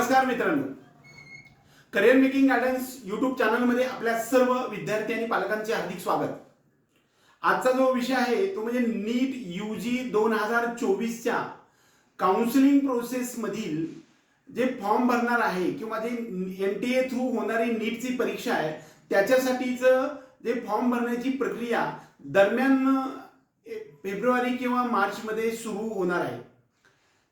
नमस्कार मित्रांनो. Career making guidance YouTube चॅनलमध्ये आपल्या सर्व विद्यार्थी आणि पालकांचे हार्दिक स्वागत. आजचा जो विषय आहे तो म्हणजे नीट यू जी दोन हजार चोवीसच्या काउन्सिलिंग प्रोसेसमधील जे फॉर्म भरणार आहे किंवा जे एन टी ए थ्रू होणारी नीटची परीक्षा आहे त्याच्यासाठीचं जे फॉर्म भरण्याची प्रक्रिया दरम्यान फेब्रुवारी किंवा मार्चमध्ये सुरू होणार आहे.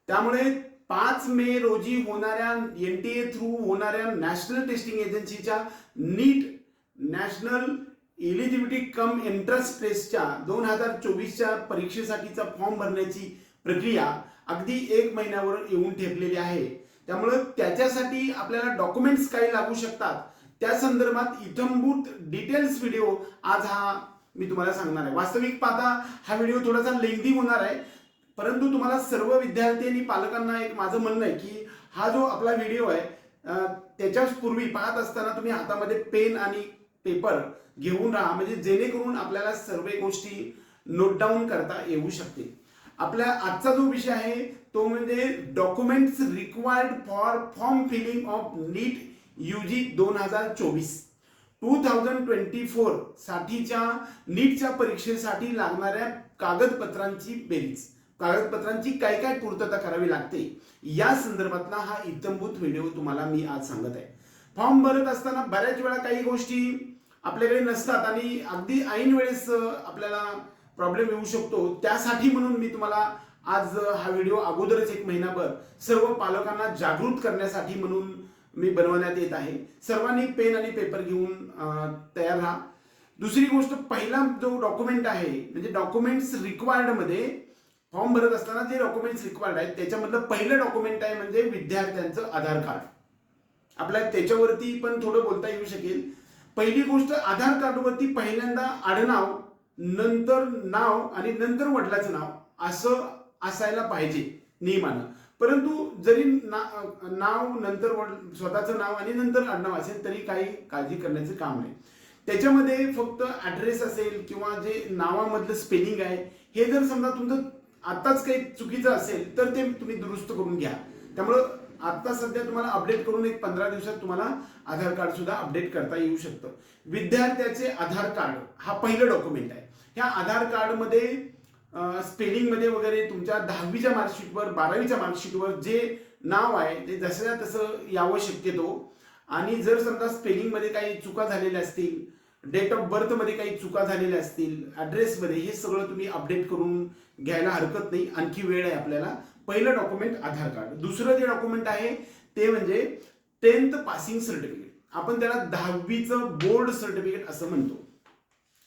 त्यामुळे पाच मे रोजी होणाऱ्या एन टी ए थ्रू होणाऱ्या नॅशनल टेस्टिंग एजन्सीच्या NEET national eligibility cum entrance टेस्टच्या दोन हजार चोवीसच्या परीक्षेसाठीचा फॉर्म भरण्याची प्रक्रिया अगदी एक महिन्यावर येऊन ठेपलेली आहे. त्यामुळं त्याच्यासाठी आपल्याला डॉक्युमेंट्स काही लागू शकतात. त्या संदर्भात इथंभूत डिटेल्स व्हिडिओ आज हा मी तुम्हाला सांगणार आहे. वास्तविक पाहता हा व्हिडिओ थोडासा लेंदी होणार आहे. परंतु तुम्हाला सर्व विद्यार्थी आणि पालकांना एक माझं म्हणणं आहे की हा जो आपला व्हिडिओ आहे त्याच्याच पूर्वी पाहत असताना तुम्ही हातामध्ये पेन आणि पेपर घेऊन राहा म्हणजे जेणेकरून आपल्याला सर्व गोष्टी नोट डाऊन करता येऊ शकते आपल्या आजचा जो विषय आहे तो म्हणजे documents required for form filling of NEET U G दोन हजार चोवीस. टू थाउजंड ट्वेंटी फोर साठीच्या नीटच्या परीक्षेसाठी लागणाऱ्या कागदपत्रांची बेरीज. कागदपत्रांची काय काय पूर्तता करावी लागते या संदर्भातला हा इतंभूत व्हिडिओ तुम्हाला मी आज सांगत आहे. फॉर्म भरत असताना बऱ्याच वेळा काही गोष्टी आपल्याकडे नसतात आणि अगदी ऐन वेळेस आपल्याला प्रॉब्लेम येऊ शकतो. त्यासाठी म्हणून मी तुम्हाला आज हा व्हिडिओ अगोदरच एक महिनाभर सर्व पालकांना जागृत करण्यासाठी म्हणून मी बनवण्यात येत आहे. सर्वांनी पेन आणि पेपर घेऊन तयार राहा. दुसरी गोष्ट पहिला जो डॉक्युमेंट आहे म्हणजे डॉक्युमेंट्स रिक्वायर्डमध्ये फॉर्म भरत असताना जे डॉक्युमेंट्स रिक्वायर्ड आहेत त्याच्यामधलं पहिलं डॉक्युमेंट आहे म्हणजे विद्यार्थ्यांचं आधार कार्ड. आपल्याला त्याच्यावरती पण थोडं बोलता येऊ शकेल. पहिली गोष्ट आधार कार्डवरती पहिल्यांदा आडनाव नंतर नाव आणि नंतर वडिलाचं नाव असं असायला पाहिजे नियमानं. परंतु जरी ना- नाव नंतर वड- स्वतःचं नाव आणि नंतर आडनाव असेल तरी काही काळजी करण्याचं काम नाही. त्याच्यामध्ये फक्त ऍड्रेस असेल किंवा जे नावामधलं स्पेलिंग आहे हे जर समजा तुमचं आत्ताच काही चुकीचं असेल तर ते तुम्ही दुरुस्त करून घ्या. त्यामुळं आता सध्या तुम्हाला अपडेट करून एक पंधरा दिवसात तुम्हाला आधार कार्ड सुद्धा अपडेट करता येऊ शकतं. विद्यार्थ्याचे आधार कार्ड हा पहिलं डॉक्युमेंट आहे. ह्या आधार कार्डमध्ये स्पेलिंगमध्ये वगैरे तुमच्या दहावीच्या मार्कशीटवर बारावीच्या मार्कशीटवर जे नाव आहे ते जसं तसं यावं शक्यतो. आणि जर समजा स्पेलिंगमध्ये काही चुका झालेल्या असतील डेट ऑफ बर्थमध्ये काही चुका झालेल्या असतील ॲड्रेसमध्ये हे सगळं तुम्ही अपडेट करून घ्यायला हरकत नाही. आणखी वेळ आहे आपल्याला. पहिलं डॉक्युमेंट आधार कार्ड दुसरं जे डॉक्युमेंट आहे ते म्हणजे टेन्थ पासिंग सर्टिफिकेट आपण त्याला दहावीचं बोर्ड सर्टिफिकेट असं म्हणतो.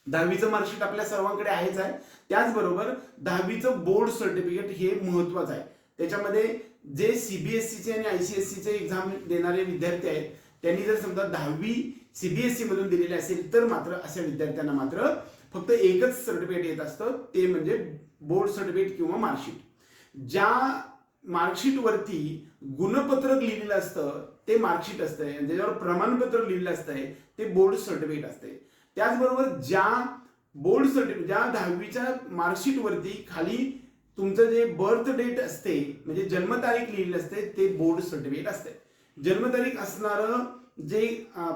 दहावीचं मार्कशीट आपल्या सर्वांकडे आहेच आहे. त्याचबरोबर दहावीचं बोर्ड सर्टिफिकेट हे महत्वाचं आहे. त्याच्यामध्ये जे सीबीएसईचे आणि आयसीएससीचे एक्झाम देणारे विद्यार्थी आहेत त्यांनी जर समजा दहावी सीबीएसई मधून दिलेले असेल तर मात्र अशा विद्यार्थ्यांना मात्र फक्त एकच सर्टिफिकेट येत असतं. ते म्हणजे बोर्ड सर्टिफिकेट किंवा मार्कशीट. ज्या मार्कशीटवरती गुणपत्रक लिहिलेलं असतं ते मार्कशीट असतंय. ज्याच्यावर प्रमाणपत्र लिहिलेलं असतंय ते बोर्ड सर्टिफिकेट असते त्याचबरोबर ज्या बोर्ड सर्टिफिकेट ज्या दहावीच्या मार्कशीटवरती खाली तुमचं जे बर्थ डेट असते म्हणजे जन्मतारीख लिहिलेली असते ते बोर्ड सर्टिफिकेट असते जन्मतारीख असणारं जे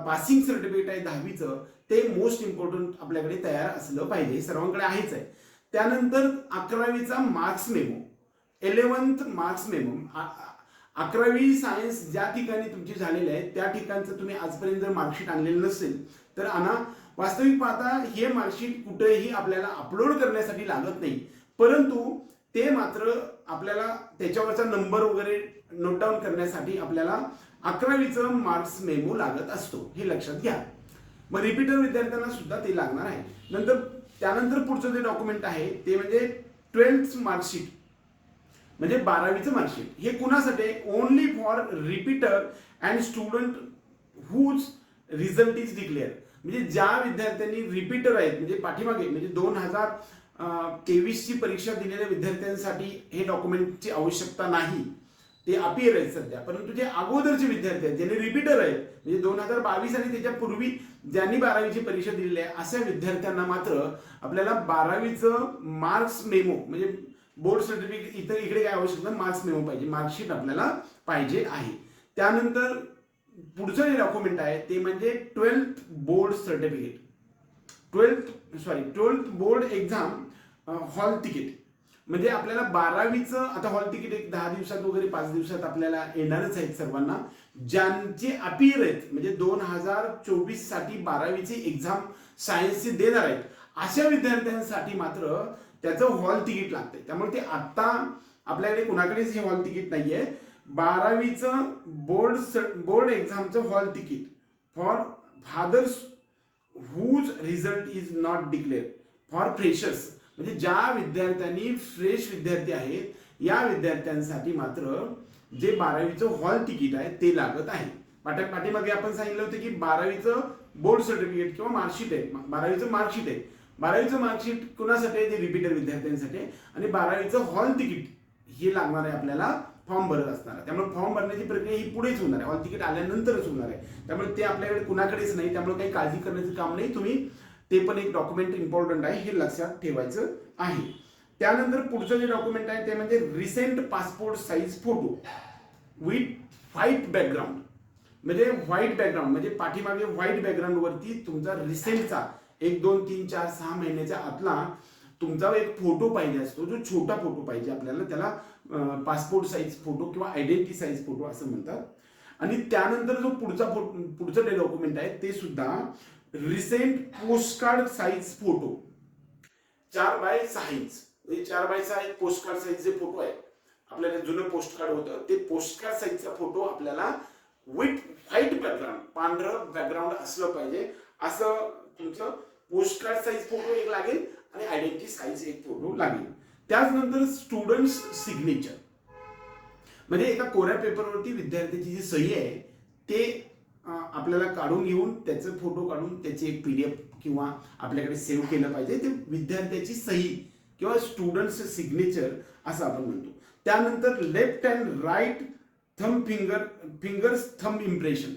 पासिंग सर्टिफिकेट आहे दहावीचं ते मोस्ट इम्पॉर्टंट आपल्याकडे तयार असलं पाहिजे. सर्वांकडे आहेच आहे. त्यानंतर अकरावीचा marks memo eleventh marks memo अकरावी सायन्स ज्या ठिकाणी तुमची झालेली आहे त्या ठिकाणचं तुम्ही आजपर्यंत जर मार्कशीट आणलेलं नसेल तर आणा वास्तविक पाहता हे मार्कशीट कुठेही आपल्याला अपलोड करण्यासाठी लागत नाही. परंतु ते मात्र आपल्याला त्याच्यावरचा नंबर वगैरे नोट डाऊन करण्यासाठी आपल्याला अकरावीचं मार्क्स मेमो लागत असतो. हे लक्षात घ्या. मग रिपीटर विद्यार्थ्यांना सुद्धा ते लागणार आहे. नंतर त्यानंतर पुढचं जे डॉक्युमेंट आहे ते म्हणजे ट्वेल्थ मार्कशीट म्हणजे बारावीचं मार्कशीट हे कुणासाठी? Only for repeater and student whose result is declare म्हणजे ज्या विद्यार्थ्यांनी रिपीटर आहेत म्हणजे पाठीमागे म्हणजे दोन हजार तेवीसची परीक्षा दिलेल्या विद्यार्थ्यांसाठी हे डॉक्युमेंटची आवश्यकता नाही. ते अपियर आहेत सध्या. परंतु जे अगोदरचे विद्यार्थी आहेत ज्यांनी रिपीटर आहेत म्हणजे दोन हजार बावीस आणि त्याच्या पूर्वी ज्यांनी बारावीची परीक्षा दिलेली आहे अशा विद्यार्थ्यांना मात्र आपल्याला बारावीचं मार्क्स मेमो म्हणजे बोर्ड सर्टिफिकेट इतर इकडे काय आवश्यक मार्क्स मेमो पाहिजे. मार्कशीट आपल्याला पाहिजे आहे. त्यानंतर पुढचं जे डॉक्युमेंट आहे ते म्हणजे twelfth board certificate twelfth sorry twelfth board exam hall ticket म्हणजे आपल्याला बारावीचं आता हॉल तिकीट एक दहा दिवसात वगैरे पाच दिवसात आपल्याला येणारच आहेत सर्वांना. ज्यांचे अपीर आहेत म्हणजे दोन हजार चोवीससाठी बारावीची एक्झाम सायन्सची देणार आहेत अशा विद्यार्थ्यांसाठी मात्र त्याचं हॉल तिकीट लागतंय. त्यामुळे ते आत्ता आपल्याकडे कुणाकडेच हे हॉल तिकीट नाहीये. बारावीचं board board एक्झामचं hall ticket. For fathers whose result is not declare for freshers. म्हणजे ज्या विद्यार्थ्यांनी फ्रेश विद्यार्थी आहेत या विद्यार्थ्यांसाठी मात्र जे बारावीचं हॉल तिकीट आहे ते लागत आहे. पाठ्या पाठीमागे आपण सांगितलं होतं की बारावीचं बोर्ड सर्टिफिकेट किंवा मार्कशीट आहे. बारावीचं मार्कशीट आहे. बारावीचं मार्कशीट कुणासाठी आहे? ते रिपीटर विद्यार्थ्यांसाठी आहे. आणि बारावीचं हॉल तिकीट हे लागणार आहे आपल्याला फॉर्म भरत असणार आहे. त्यामुळे फॉर्म भरण्याची प्रक्रिया ही पुढेच होणार आहे. हॉल तिकीट आल्यानंतरच होणार आहे. त्यामुळे ते आपल्याकडे कुणाकडेच नाही. त्यामुळे काही काळजी करण्याचं काम नाही. तुम्ही ते पण एक डॉक्युमेंट इम्पॉर्टंट आहे हे लक्षात ठेवायचं आहे. त्यानंतर पुढचं जे डॉक्युमेंट आहे ते म्हणजे recent passport size photo with white background म्हणजे व्हाईट बॅकग्राऊंड म्हणजे पाठीमागे व्हाईट बॅकग्राऊंड वरती तुमचा रिसेंटचा एक दोन तीन चार सहा महिन्याच्या आतला तुमचा एक फोटो पाहिजे असतो जो छोटा फोटो पाहिजे आपल्याला त्याला पासपोर्ट साईज फोटो किंवा आयडेंटिटी साईज फोटो असं म्हणतात. आणि त्यानंतर जो पुढचा फोटो पुढचं जे डॉक्युमेंट आहे ते सुद्धा रिसेंट पोस्टकार्ड साईज फोटो चार बाय सहा इंच म्हणजे चार बाय सहा इंच पोस्टकार्ड साईज जे फोटो आहे आपल्याला जुनं पोस्टकार्ड होतं ते पोस्टकार्ड साईजचा फोटो आपल्याला विथ व्हाईट बॅकग्राऊंड पांढरं बॅकग्राऊंड असलं पाहिजे. असं तुमचं पोस्टकार्ड साईज फोटो एक लागेल आणि आयडेंटिटी साईज एक फोटो लागेल. त्याचनंतर स्टुडंट्स सिग्नेचर म्हणजे एका कोऱ्या पेपरवरती विद्यार्थ्याची जी सही आहे ते आपल्याला काढून घेऊन त्याचे फोटो काढून त्याची एक पी डी एफ किंवा आपल्याकडे सेव्ह केलं पाहिजे. ते विद्यार्थ्याची सही किंवा स्टुडंट्स सिग्नेचर असं आपण म्हणतो. त्यानंतर left and right thumb finger fingers thumb impression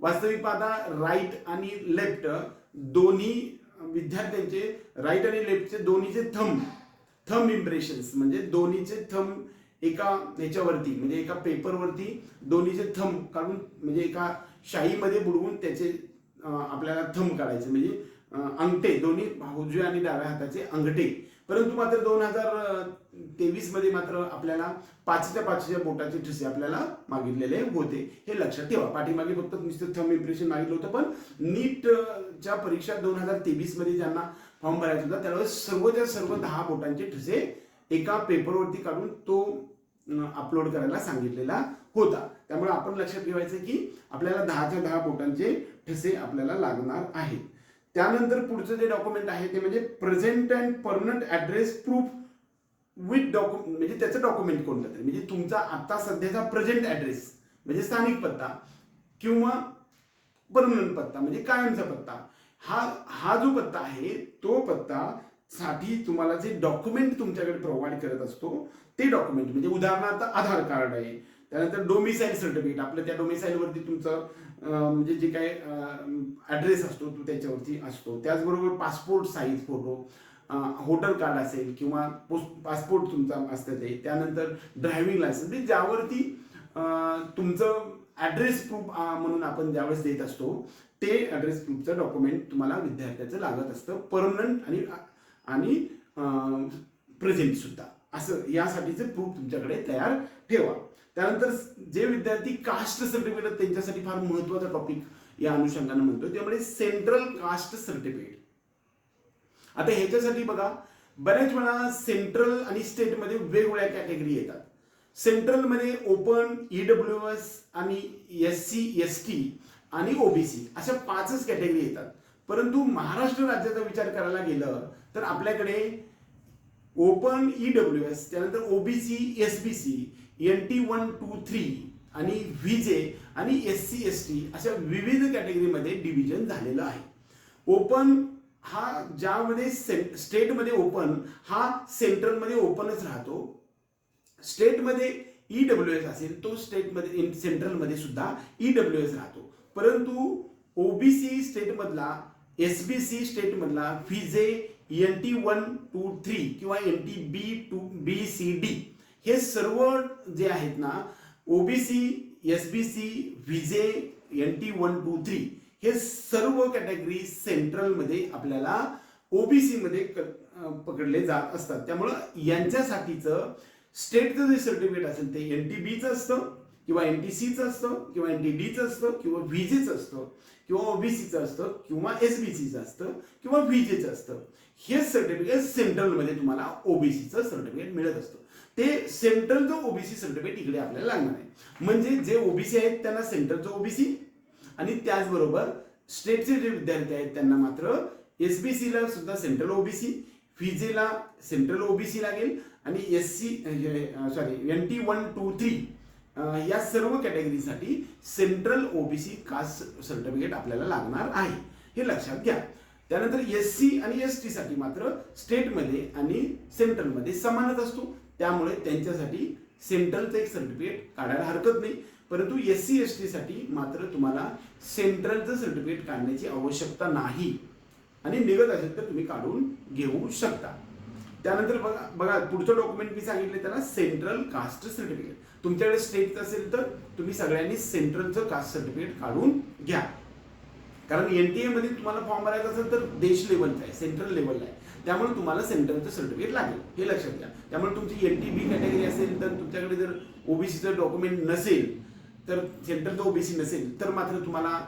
वास्तविक पाहता राईट आणि लेफ्ट दोन्ही विद्यार्थ्यांचे राईट आणि लेफ्टचे दोन्हीचे थंब थंब इम्प्रेशन्स म्हणजे दोन्हीचे थंब एका ह्याच्यावरती म्हणजे एका पेपरवरती दोन्हीचे थंब काढून म्हणजे एका शाईमध्ये बुडवून त्याचे आपल्याला थंब काढायचे म्हणजे अंगठे दोन्ही उजव्या आणि डाव्या हाताचे अंगठे. परंतु मात्र दोन हजार तेवीसमध्ये मात्र आपल्याला पाचच्या पाचच्या बोटाचे ठसे आपल्याला मागितलेले होते. हे लक्षात ठेवा. पाठीमागे फक्त नुसतं थंब इम्प्रेशन मागितलं होतं पण नीटच्या परीक्षा दोन हजार तेवीसमध्ये ज्यांना फॉर्म भरायचा होता त्यावेळेस सर्वच्या सर्व दहा बोटांचे ठसे एका पेपरवरती काढून तो अपलोड करायला सांगितलेला होता. त्यामुळे आपण लक्षात ठेवायचं की आपल्याला दहाच्या दहा बोटांचे ठसे आपल्याला लागणार आहेत. त्यानंतर पुढचं जे डॉक्युमेंट आहे ते म्हणजे present and permanent address proof with डॉक्यु म्हणजे त्याचं डॉक्युमेंट कोणतं तरी. म्हणजे तुमचा आता सध्याचा प्रेझेंट ऍड्रेस म्हणजे स्थानिक पत्ता किंवा परमनंट पत्ता म्हणजे कायमचा पत्ता. हा हा जो पत्ता आहे तो पत्ता साठी तुम्हाला जे डॉक्युमेंट तुमच्याकडे प्रोव्हाइड करत असतो ते डॉक्युमेंट म्हणजे उदाहरणार्थ आधार कार्ड आहे. त्यानंतर डोमिसाईल सर्टिफिकेट आपलं त्या डोमिसाईलवरती तुमचं म्हणजे जे काही ॲड्रेस असतो तो त्याच्यावरती असतो. त्याचबरोबर passport size photo hotel card असेल किंवा पोस्ट पासपोर्ट तुमचा असतं ते. त्यानंतर ड्रायव्हिंग लायसन्स म्हणजे ज्यावरती तुमचं ॲड्रेस प्रूफ म्हणून आपण ज्यावेळेस देत असतो ते ॲड्रेस प्रूफचं डॉक्युमेंट तुम्हाला विद्यार्थ्याचं लागत असतं. परमनंट आणि आणि प्रेझेंट सुद्धा. असं यासाठीचं प्रूफ तुमच्याकडे तयार ठेवा. त्यानंतर जे विद्यार्थी कास्ट सर्टिफिकेट त्यांच्यासाठी फार महत्त्वाचा टॉपिक या अनुषंगाने म्हणतो त्यामुळे सेंट्रल कास्ट सर्टिफिकेट आता ह्याच्यासाठी बघा बऱ्याच वेळा सेंट्रल आणि स्टेटमध्ये वेगवेगळ्या कॅटेगरी येतात. सेंट्रलमध्ये ओपन ईडब्ल्यू एस आणि एस सी एस टी आणि ओबीसी अशा पाचच कॅटेगरी येतात. परंतु महाराष्ट्र राज्याचा विचार करायला गेलं तर आपल्याकडे ओपन ईडब्ल्यू एस त्यानंतर OBC S B C N T one two three आणि व्हीजे आणि एस सी एस टी अशा विविध कॅटेगरीमध्ये डिव्हिजन झालेलं आहे. ओपन हा ज्यामध्ये से- स्टेटमध्ये ओपन हा सेंट्रलमध्ये ओपनच राहतो. स्टेटमध्ये ई डब्ल्यू एस असेल तो स्टेटमध्ये सेंट्रलमध्ये सुद्धा ई डब्ल्यू एस राहतो. परंतु ओबीसी स्टेटमधला S B C स्टेटमधला VJ N T one two three किंवा N T B two B C D हे सर्व जे आहेत ना OBC S B C VJ N T one two three हे सर्व कॅटेगरी सेंट्रलमध्ये आपल्याला ओबीसी मध्ये पकडले जात असतात. त्यामुळं यांच्यासाठीचं स्टेटचं जे सर्टिफिकेट असेल ते एन टी बीचं असतं किंवा एन टी सीचं असतं किंवा एन टी डीचं असतं किंवा व्हिजेचं असतं. किंवा ओबीसीचं असतं किंवा एस बी सीचं असतं किंवा व्हीजेचं असतं हे सर्टिफिकेट सेंट्रलमध्ये तुम्हाला ओबीसीचं सर्टिफिकेट मिळत असतं. ते सेंट्रलचं ओबीसी सर्टिफिकेट इकडे आपल्याला लागणार आहे. म्हणजे जे ओबीसी आहेत त्यांना सेंट्रलचं ओबीसी आणि त्याचबरोबर स्टेटचे जे विद्यार्थी आहेत त्यांना मात्र एस बी सीला सुद्धा सेंट्रल ओबीसी फिजेला सेंट्रल ओबीसी लागेल आणि S C sorry N T one two three या सर्व कॅटेगरीसाठी सेंट्रल ओबीसी कास्ट सर्टिफिकेट आपल्याला लागणार आहे. हे लक्षात घ्या. त्यानंतर एस सी आणि एस टी साठी मात्र स्टेटमध्ये आणि सेंट्रलमध्ये समानच असतो. त्यामुळे त्यांच्यासाठी सेंट्रलचं एक सर्टिफिकेट काढायला हरकत नाही. परंतु एस सी एस टी साठी मात्र तुम्हाला सेंट्रलचं सर्टिफिकेट काढण्याची आवश्यकता नाही. आणि निघत असेल तर तुम्ही काढून घेऊ शकता. त्यानंतर बघा बघा पुढचं डॉक्युमेंट मी सांगितलं त्याला सेंट्रल कास्ट सर्टिफिकेट तुमच्याकडे स्टेटचं असेल तर तुम्ही सगळ्यांनी सेंट्रलचं कास्ट सर्टिफिकेट काढून घ्या. कारण एनटीए मध्ये तुम्हाला फॉर्म भरायचा असेल तर देश लेवलचा आहे सेंट्रल लेवलला आहे. त्यामुळे तुम्हाला सेंट्रलचं सर्टिफिकेट लागेल. हे लक्षात घ्या. त्यामुळे तुमची एन टी बी कॅटेगरी असेल तर तुमच्याकडे जर ओबीसीचं डॉक्युमेंट नसेल तर सेंट्रलचं ओबीसी नसेल तर मात्र तुम्हाला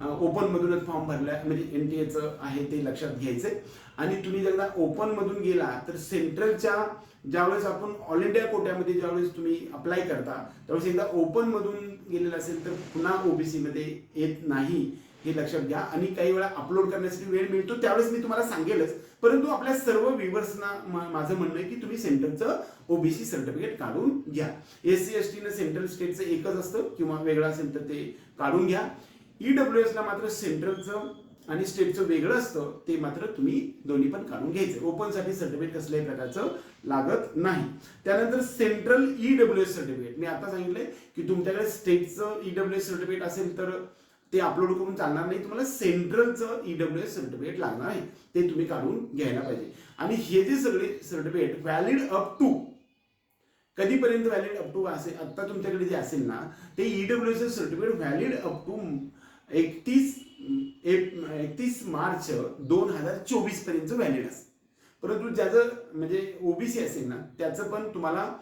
ओपनमधूनच फॉर्म भरला म्हणजे एन टी एचं आहे ते लक्षात घ्यायचंय. आणि तुम्ही जर ओपन मधून गेला तर सेंट्रलच्या ज्यावेळेस आपण ऑल इंडिया कोट्यामध्ये ज्यावेळेस तुम्ही अप्लाय करता त्यावेळेस एकदा ओपन मधून गेलेलं असेल तर पुन्हा ओबीसी मध्ये येत नाही हे लक्षात घ्या. आणि काही वेळा अपलोड करण्यासाठी वेळ मिळतो त्यावेळेस मी तुम्हाला सांगेलच. परंतु आपल्या सर्व व्ह्युअर्सना माझं म्हणणं आहे की तुम्ही सेंट्रलचं ओबीसी सर्टिफिकेट काढून घ्या. एस सी एस टीनं सेंट्रल स्टेटचं एकच असतं किंवा वेगळं असेल तर ते काढून घ्या. ईडब्ल्यू एसला मात्र सेंट्रलचं आणि स्टेटचं वेगळं असतं ते मात्र तुम्ही दोन्ही पण काढून घ्यायचं. ओपनसाठी सर्टिफिकेट कसल्याही प्रकारचं लागत नाही. त्यानंतर सेंट्रल ईडब्ल्यू एस सर्टिफिकेट मी आता सांगितलंय की तुमच्याकडे स्टेटचं ईडब्ल्यू एस सर्टिफिकेट असेल तर ते अपलोड करून चालणार नाही. तुम्हाला सेंट्रलचं ईडब्ल्यू एस सर्टिफिकेट लागणार आहे. ते तुम्ही काढून घ्यायला पाहिजे. आणि हे जे सगळे सर्टिफिकेट व्हॅलिड अप टू कधीपर्यंत व्हॅलिड अप टू असेल आता तुमच्याकडे जे असेल ना ते E W S certificate valid up to एकतीस एकतीस मार्च दोन हजार चोवीसपर्यंत व्हॅलिड असेल परंतु ज्याचं म्हणजे ओबीसी असेल ना त्याचं पण तुम्हाला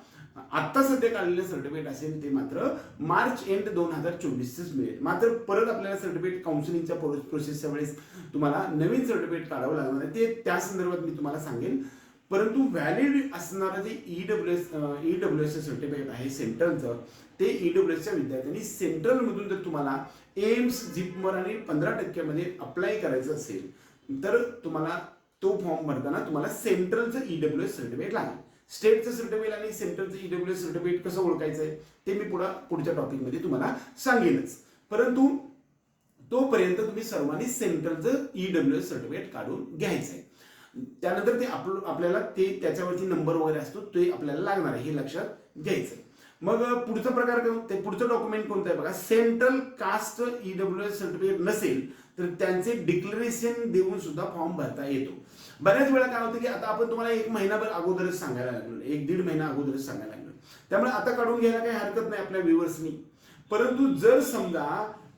आत्ता सध्या काढलेलं सर्टिफिकेट असेल ते मात्र मार्च एंड दोन हजार चोवीसच मिळेल. मात्र परत आपल्याला सर्टिफिकेट काउन्सिलिंगच्या प्रोसेसच्या वेळेस तुम्हाला नवीन सर्टिफिकेट काढावं लागणार आहे. ते त्या संदर्भात मी तुम्हाला सांगेन. परंतु व्हॅलिड असणारं जे E W S W S certificate आहे सेंटरचं ते ईडब्ल्यूएसच्या ईडब्ल्यू एसच्या विद्यार्थ्यांनी सेंट्रलमधून जर तुम्हाला एम्स झिपमर आणि पंधरा टक्क्यामध्ये अप्लाय करायचं असेल तर तुम्हाला तो फॉर्म भरताना तुम्हाला सेंट्रलचं ईडब्ल्यू एस सर्टिफिकेट लागेल. स्टेटचं सर्टिफिकेट आणि सेंट्रलचं ईडब्ल्यू एस सर्टिफिकेट कसं ओळखायचं आहे ते मी पुढं पुढच्या टॉपिकमध्ये तुम्हाला सांगेनच परंतु तोपर्यंत तुम्ही सर्वांनी सेंट्रलचं ईडब्ल्यू एस सर्टिफिकेट काढून घ्यायचं आहे त्यानंतर ते आपलं आपल्याला ते त्याच्यावरती नंबर वगैरे असतो ते आपल्याला लागणार आहे हे लक्षात घ्यायचं मग पुढचा प्रकार ते पुढचं डॉक्युमेंट कोणतं आहे? बघा central caste EW S certificate नसेल तर त्यांचे डिक्लेरेशन देऊन सुद्धा फॉर्म भरता येतो. बऱ्याच वेळा काय होतं की आता आपण तुम्हाला एक महिनाभर अगोदरच सांगायला लागलो. एक दीड महिना अगोदरच सांगायला लागलो. त्यामुळे आता काढून घ्यायला काही हरकत नाही आपल्या व्ह्युअर्सनी परंतु जर समजा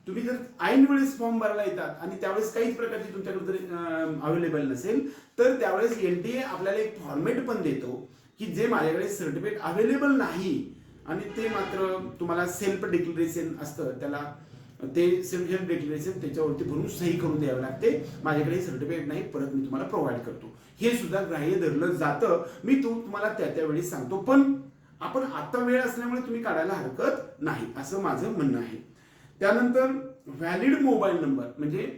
तुम्ही जर ऐन वेळेस फॉर्म भरायला येतात आणि त्यावेळेस काहीच प्रकारची तुमच्याकडे जर अवेलेबल नसेल तर त्यावेळेस एनटीए आपल्याला एक फॉर्मेट पण देतो की जे माझ्याकडे सर्टिफिकेट अवेलेबल नाही. आणि ते मात्र तुम्हाला सेल्फ डिक्लेरेशन असतं. त्याला ते सेल्फ डिक्लेरेशन त्याच्यावरती भरून सही करून द्यावं लागते. माझ्याकडे हे सर्टिफिकेट नाही परत मी तुम्हाला प्रोव्हाइड करतो. हे सुद्धा ग्राह्य धरलं जातं. मी तो तुम्हाला त्या त्यावेळी सांगतो. पण आपण आता वेळ असल्यामुळे तुम्ही काढायला हरकत नाही असं माझं म्हणणं आहे. त्यानंतर व्हॅलिड मोबाईल नंबर म्हणजे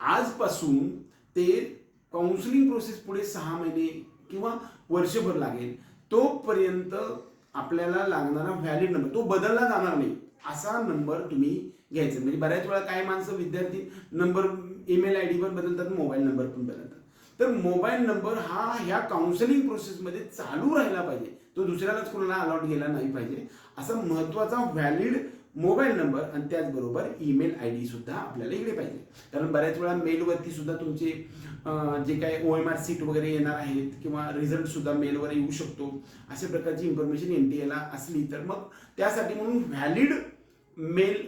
आजपासून ते काउन्सिलिंग प्रोसेस पुढे सहा महिने किंवा वर्षभर लागेल. तोपर्यंत आपल्याला लागणारा व्हॅलिड नंबर तो बदलला जाणार नाही. असा नंबर तुम्ही घ्यायचा. म्हणजे बऱ्याच वेळा काय माणसं विद्यार्थी नंबर ईमेल आय डी पण बदलतात मोबाईल नंबर पण बदलतात. तर मोबाईल नंबर हा ह्या काउन्सिलिंग प्रोसेसमध्ये चालू राहिला पाहिजे. तो दुसऱ्यालाच कोणाला अलॉट गेला नाही पाहिजे. असा महत्त्वाचा व्हॅलिड मोबाईल नंबर आणि त्याचबरोबर ईमेल आय डी सुद्धा आपल्याला इकडे पाहिजे. कारण बऱ्याच वेळा मेलवरती सुद्धा तुमचे जे काही ओ एम आर सीट वगैरे येणार आहेत किंवा रिझल्ट सुद्धा मेलवर येऊ शकतो. अशा प्रकारची इन्फॉर्मेशन एन टी एला असली तर मग त्यासाठी म्हणून व्हॅलिड मेल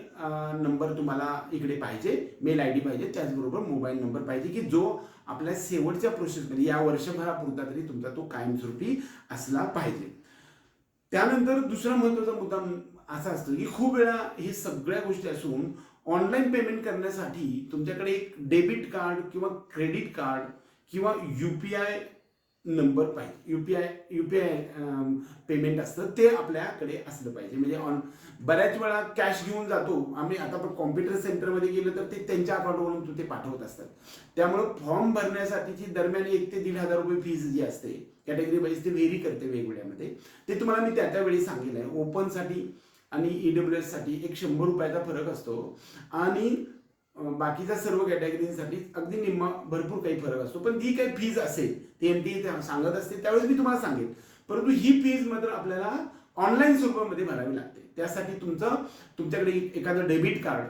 नंबर तुम्हाला इकडे पाहिजे. मेल आय डी पाहिजे. त्याचबरोबर मोबाईल नंबर पाहिजे की जो आपल्या शेवटच्या प्रोसेसमध्ये या वर्षभरापुरता तरी तुमचा तो कायमस्वरूपी असला पाहिजे. त्यानंतर दुसरा महत्त्वाचा मुद्दा असा असतो की खूप वेळा हे सगळ्या गोष्टी असून ऑनलाईन पेमेंट करण्यासाठी तुमच्याकडे एक डेबिट कार्ड किंवा क्रेडिट कार्ड किंवा यू पी आय नंबर पाहिजे. U P I U P I payment असतं ते आपल्याकडे असलं पाहिजे. म्हणजे ऑन बऱ्याच वेळा कॅश घेऊन जातो. आम्ही आता आपण कॉम्प्युटर सेंटरमध्ये गेलो तर ते त्यांच्या अकाउंटवरून ते पाठवत असतात. त्यामुळं फॉर्म भरण्यासाठीची दरम्यान एक ते दीड हजार रुपये फीज जी असते कॅटेगरी वाईज ते व्हेरी करते वेगवेगळ्यामध्ये. ते तुम्हाला मी त्या त्यावेळी सांगितलं आहे ओपनसाठी आणि ई डब्ल्यू साठी एक शंभर रुपयाचा फरक असतो. आणि बाकीच्या सर्व कॅटेगरीसाठी अगदी निम्मा भरपूर काही फरक असतो. पण ती काही फीज असेल ती एम टी सांगत असते त्यावेळेस मी तुम्हाला सांगेन. परंतु ही फीज मात्र आपल्याला ऑनलाईन स्वरूपामध्ये भरावी लागते. त्यासाठी तुमचं तुमच्याकडे एखादं डेबिट कार्ड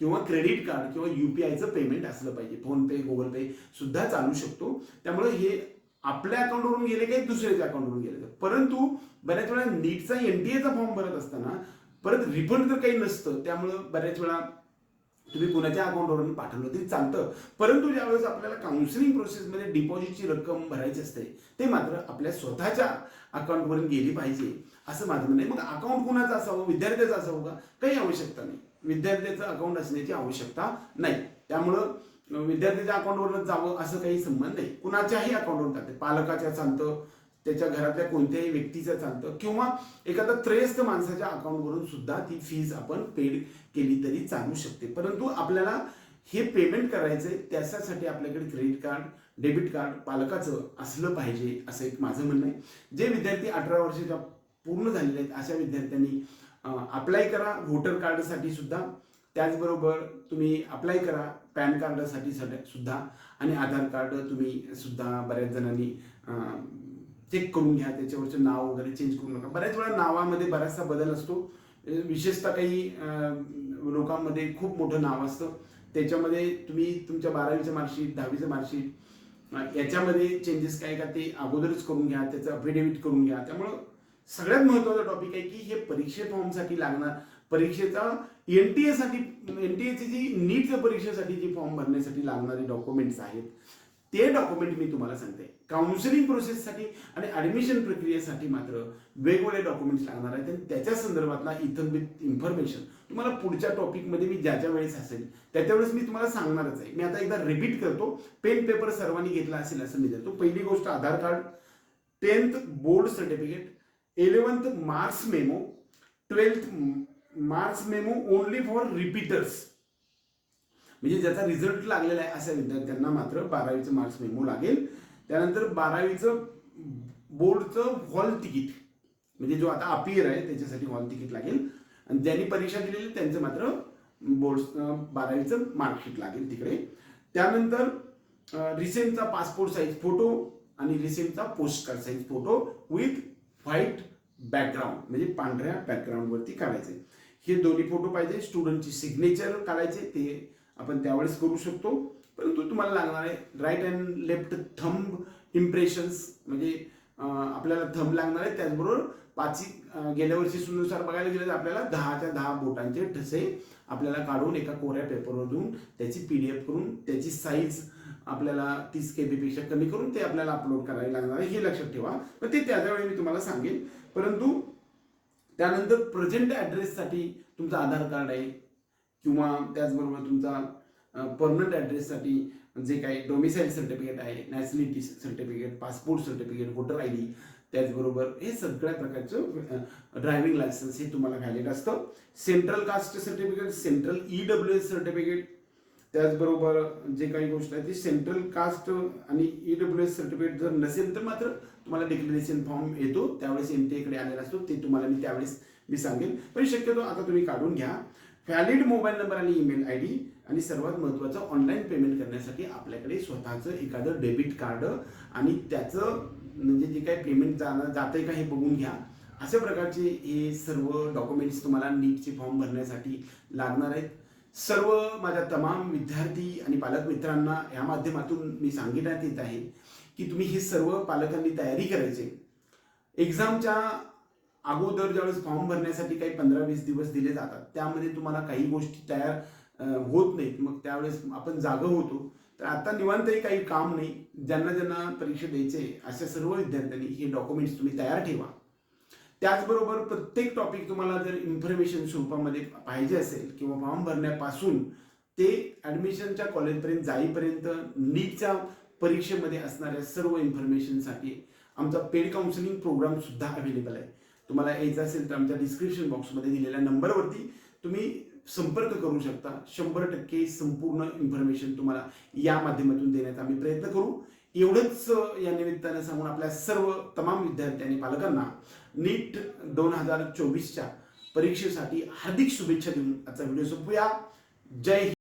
किंवा क्रेडिट कार्ड किंवा युपीआयचं पेमेंट असलं पाहिजे. फोन पे गुगल पे सुद्धा चालू शकतो. त्यामुळे हे आपल्या अकाउंटवरून गेले काही दुसऱ्याच्या अकाउंटवरून गेले. परंतु बऱ्याच वेळा नीटचा एनटीएचा फॉर्म भरत असताना परत रिफंड तर काही नसतं. त्यामुळं बऱ्याच वेळा तुम्ही कुणाच्या अकाउंटवरून पाठवलं तरी चालतं. परंतु ज्यावेळेस आपल्याला काउन्सिलिंग प्रोसेसमध्ये डिपॉझिटची रक्कम भरायची असते ते मात्र आपल्या स्वतःच्या अकाउंटवरून गेली पाहिजे असं माझं म्हणणं आहे. मग अकाउंट कोणाचं असावं? विद्यार्थ्याचं असावं का? काही आवश्यकता नाही. विद्यार्थ्याचं अकाउंट असण्याची आवश्यकता नाही. त्यामुळं विद्यार्थ्याच्या अकाउंटवरच जावं असं काही संबंध नाही. कुणाच्याही अकाउंटवर जाते. पालकाच्या चालतं त्याच्या घरातल्या कोणत्याही व्यक्तीचं चालतं. किंवा एखाद्या त्रयस्थ माणसाच्या अकाउंटवरून सुद्धा ती फीज आपण पेड केली तरी चालू शकते. परंतु आपल्याला हे पेमेंट करायचंय त्याच्यासाठी आपल्याकडे क्रेडिट कार्ड डेबिट कार्ड पालकाचं असलं पाहिजे असं एक माझं म्हणणं आहे. जे विद्यार्थी अठरा वर्षाच्या पूर्ण झालेले आहेत अशा विद्यार्थ्यांनी अप्लाय करा. व्होटर कार्डसाठी सुद्धा. त्याचबरोबर तुम्ही अप्लाय करा. पॅन कार्डसाठी सगळ्या- सुद्धा. आणि आधार कार्ड तुम्ही सुद्धा बऱ्याच जणांनी चेक करून घ्या त्याच्यावरचं नाव वगैरे चेंज करू नका. बऱ्याच वेळा नावामध्ये बराचसा बदल असतो. विशेषतः काही लोकांमध्ये खूप मोठं नाव असतं. त्याच्यामध्ये तुम्ही तुमच्या बारावीचं मार्कशीट दहावीचं मार्कशीट याच्यामध्ये चेंजेस काय का ते अगोदरच करून घ्या त्याचं अफिडेव्हिट करून घ्या. त्यामुळं सगळ्यात महत्त्वाचा टॉपिक आहे की हे परीक्षे फॉर्मसाठी लागणार. परीक्षेचा एन टी एसाठी एन टी एची जी नीटच्या परीक्षेसाठी जी फॉर्म भरण्यासाठी लागणारे डॉक्युमेंट्स आहेत ते डॉक्युमेंट मी तुम्हाला सांगते. काउन्सिलिंग प्रोसेससाठी आणि ऍडमिशन प्रक्रियेसाठी मात्र वेगवेगळे डॉक्युमेंट्स लागणार आहेत. आणि त्याच्या संदर्भातला इथं विथ इन्फॉर्मेशन तुम्हाला पुढच्या टॉपिकमध्ये मी ज्या ज्या वेळेस असेल त्याच्या वेळेस मी तुम्हाला सांगणारच आहे. मी आता एकदा रिपीट करतो. पेन पेपर सर्वांनी घेतला असेल असं मी देतो. पहिली गोष्ट Aadhaar card tenth board certificate eleventh marks memo twelfth marks memo only for repeaters म्हणजे ज्याचा रिझल्ट लागलेला आहे अशा विद्यार्थ्यांना मात्र बारावीचं मार्क्स मेमो लागेल. त्यानंतर बारावीचं बोर्डचं हॉल तिकीट म्हणजे जो आता अपियर आहे त्याच्यासाठी हॉल तिकीट लागेल. आणि ज्यांनी परीक्षा दिलेली त्यांचं मात्र बोर्ड बारावीचं मार्कशीट लागेल तिकडे. त्यानंतर रिसेंटचा पासपोर्ट साईज फोटो आणि रिसेंटचा post card size photo with white background म्हणजे पांढऱ्या बॅकग्राऊंडवरती काढायचे. हे दोन्ही फोटो पाहिजे. स्टुडंटची सिग्नेचर काढायचे ते आपण त्यावेळेस करू शकतो. परंतु तुम्हाला लागणार आहे right and left thumb impressions म्हणजे आपल्याला थंब लागणार आहे. त्याचबरोबर पाची गेल्या वर्षी सुनुसार बघायला गेलं तर आपल्याला दहाच्या दहा बोटांचे ठसे आपल्याला काढून एका कोऱ्या पेपरवर देऊन त्याची पी डी एफ करून त्याची साईज आपल्याला तीस के बीपेक्षा कमी करून ते आपल्याला अपलोड करावे लागणार आहे. हे लक्षात ठेवा. मग ते त्याच्या वेळी मी तुम्हाला सांगेन. परंतु त्यानंतर प्रेझेंट ॲड्रेससाठी तुमचं आधार कार्ड आहे. किंवा त्याचबरोबर तुमचा परमनंट ॲड्रेससाठी जे काही डोमिसाईल सर्टिफिकेट आहे nationality certificate passport certificate voter I D त्याचबरोबर हे सगळ्या प्रकारचं ड्रायव्हिंग लायसन्स हे तुम्हाला व्हॅलिड असतं. Central caste certificate central E W S certificate त्याचबरोबर जे काही गोष्ट आहे ती सेंट्रल कास्ट आणि ई डब्ल्यू एस सर्टिफिकेट जर नसेल तर मात्र तुम्हाला डिक्लेरेशन फॉर्म येतो. त्यावेळेस एन टी एकडे आलेला असतो. ते तुम्हाला मी त्यावेळेस मी सांगेन. पण शक्यतो आता तुम्ही काढून घ्या. व्हॅलिड मोबाईल नंबर आणि ईमेल आय डी आणि सर्वात महत्त्वाचं ऑनलाईन पेमेंट करण्यासाठी आपल्याकडे स्वतःचं एखादं डेबिट कार्ड आणि त्याचं म्हणजे जे काही पेमेंट जाणं आहे का हे बघून घ्या. अशा प्रकारचे हे सर्व डॉक्युमेंट्स तुम्हाला नीटचे फॉर्म भरण्यासाठी लागणार आहेत. सर्व माझ्या तमाम विद्यार्थी आणि पालक मित्रांना या माध्यमातून मी सांगण्यात येत आहे की तुम्ही हे सर्व पालकांनी तयारी करायचे. एक्झामच्या अगोदर ज्यावेळेस फॉर्म भरण्यासाठी काही पंधरा वीस दिवस दिले जातात त्यामध्ये तुम्हाला काही गोष्टी तयार होत नाहीत. मग त्यावेळेस आपण जागं होतो. तर आता निवांतही काही काम नाही. ज्यांना ज्यांना परीक्षा द्यायचे अशा सर्व विद्यार्थ्यांनी हे डॉक्युमेंट्स तुम्ही तयार ठेवा. त्याचबरोबर प्रत्येक टॉपिक तुम्हाला जर इन्फॉर्मेशन स्वरूपामध्ये पाहिजे असेल किंवा फॉर्म भरण्यापासून ते ॲडमिशनच्या कॉलेजपर्यंत जाईपर्यंत नीटच्या परीक्षेमध्ये असणाऱ्या सर्व इन्फॉर्मेशनसाठी आमचा पेड काउन्सिलिंग प्रोग्राम सुद्धा अवेलेबल आहे. तुम्हाला यायचं असेल तर आमच्या डिस्क्रिप्शन बॉक्समध्ये दिलेल्या नंबरवरती तुम्ही संपर्क करू शकता. शंभर टक्के संपूर्ण इन्फॉर्मेशन तुम्हाला या माध्यमातून देण्याचा आम्ही प्रयत्न करू. एवढंच या निमित्तानं सांगून आपल्या सर्व तमाम विद्यार्थी आणि पालकांना नीट दोन हजार चोवीसच्या परीक्षेसाठी हार्दिक शुभेच्छा देऊन आजचा व्हिडिओ संपूया. जय हिंद.